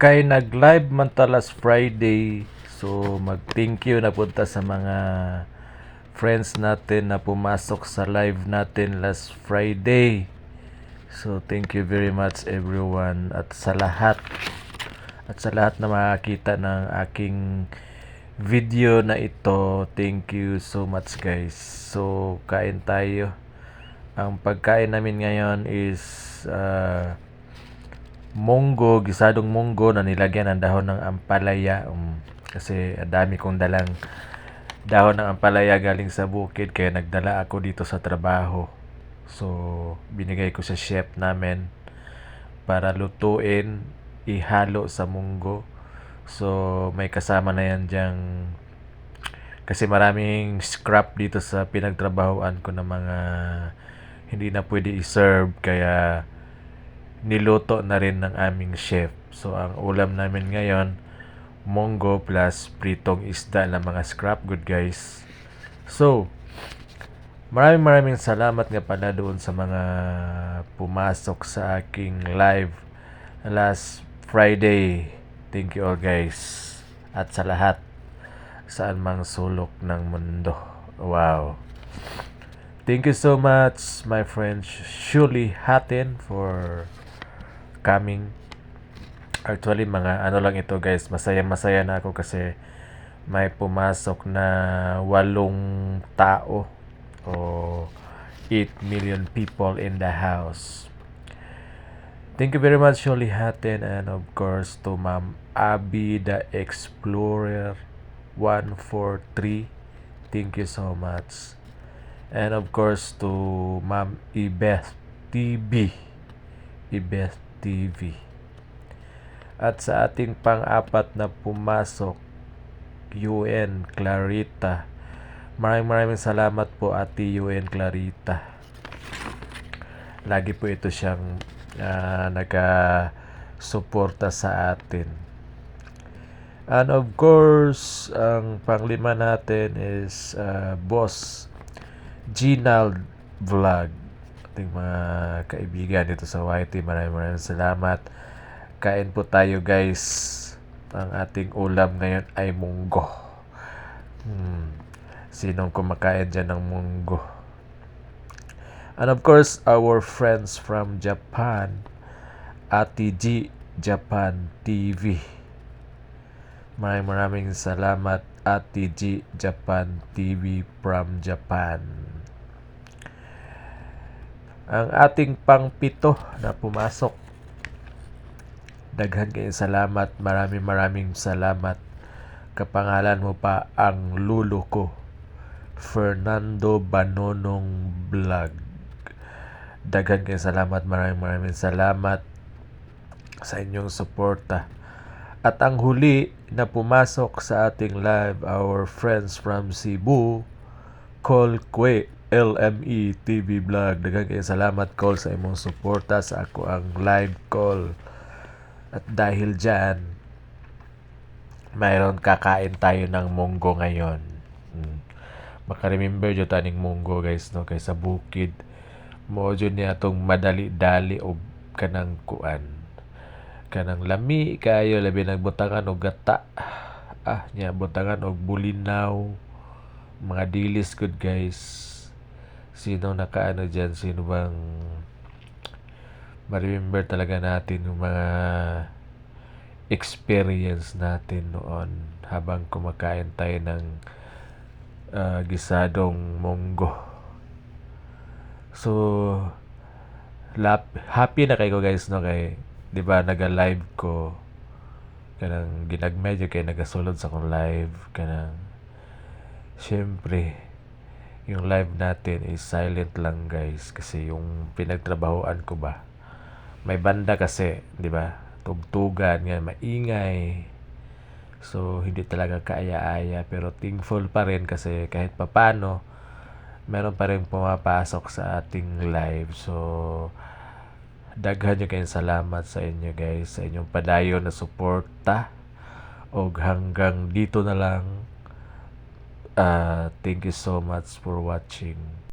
Kay nag-live man ta last Friday. So mag-thank you na punta sa mga friends natin na pumasok sa live natin last Friday. So thank you very much everyone at sa lahat at sa lahat na makakita ng aking video na ito. Thank you so much guys. So kain tayo. Ang pagkain namin ngayon is ah, munggo, gisadong munggo na nilagyan ng dahon ng ampalaya. Um, kasi dami kong dalang dahon ng ampalaya galing sa bukid kaya nagdala ako dito sa trabaho. So, binigay ko sa chef namin para lutuin, ihalo sa munggo. So, may kasama na yan diyang kasi maraming scrap dito sa pinagtrabahoan ko ng mga hindi na pwede i-serve kaya niluto na rin ng aming chef. So, ang ulam namin ngayon, munggo plus pritong isda na mga scrap good guys. So, maraming maraming salamat nga pala doon sa mga pumasok sa aking live last Friday. Thank you all guys. At sa lahat, saan mang sulok ng mundo. Wow. Thank you so much, my friend Shuli Hatin, for coming. Actually, mga ano lang ito guys, masaya-masaya na ako kasi may pumasok na walong tao o 8 million people in the house. Thank you very much, Shuli Hatin, and of course to Ma'am Abby the Explorer 143. Thank you so much. And of course to Ma'am Ibeth TV. Ibeth TV. At sa ating pang-apat na pumasok, UN Clarita. Maraming maraming salamat po Ate UN Clarita. Lagi po ito siyang ah, nag-suporta sa atin. And of course, ang panglima natin is ah, Boss Ginald Vlog. Ating mga kaibigan dito sa YT. Maraming maraming salamat. Kain po tayo guys. Ang ating ulam ngayon ay munggo. Hmm. Sinong kumakain dyan ng munggo? And of course, our friends from Japan. Ate G Japan TV. Maraming maraming salamat Ate G Japan TV from Japan. Ang ating pangpito na pumasok. Daghan kayong salamat. Maraming maraming salamat. Kapangalan mo pa ang lulo ko. Fernando Banonong Vlog. Daghan kayong salamat. Maraming maraming salamat sa inyong suporta. At ang huli na pumasok sa ating live, our friends from Cebu, Col Kwe, LME TV Vlog. Daghang kayong salamat, Col, sa imong suporta sa ako ang live call. At dahil dyan, mayroon kakain tayo ng munggo ngayon. Hmm. Maka-remember dyo taning munggo guys no kay sa bukid mo niya tong madali-dali o kanang kuan kanang lami kayo labi nagbutangan og gata ah nya butangan og bulinaw mga dilis good guys sino nakaano dyan sino bang ma-remember talaga natin yung mga experience natin noon habang kumakain tayo ng ah, gisadong munggo. So, lap, happy na kayo guys no kay 'di ba naga-live ko kanang ginagmedyo kay nagasulod sa akong live kanang syempre yung live natin is silent lang guys. Kasi yung pinagtrabahoan ko ba may banda kasi 'di ba? Tugtugan nga maingay. So hindi talaga kaaya-aya pero thankful pa rin kasi kahit papano meron pa rin pumapasok sa ating live. So daghan nyo kayong salamat sa inyo guys sa inyong padayon na suporta. Og hanggang dito na lang Ah, thank you so much for watching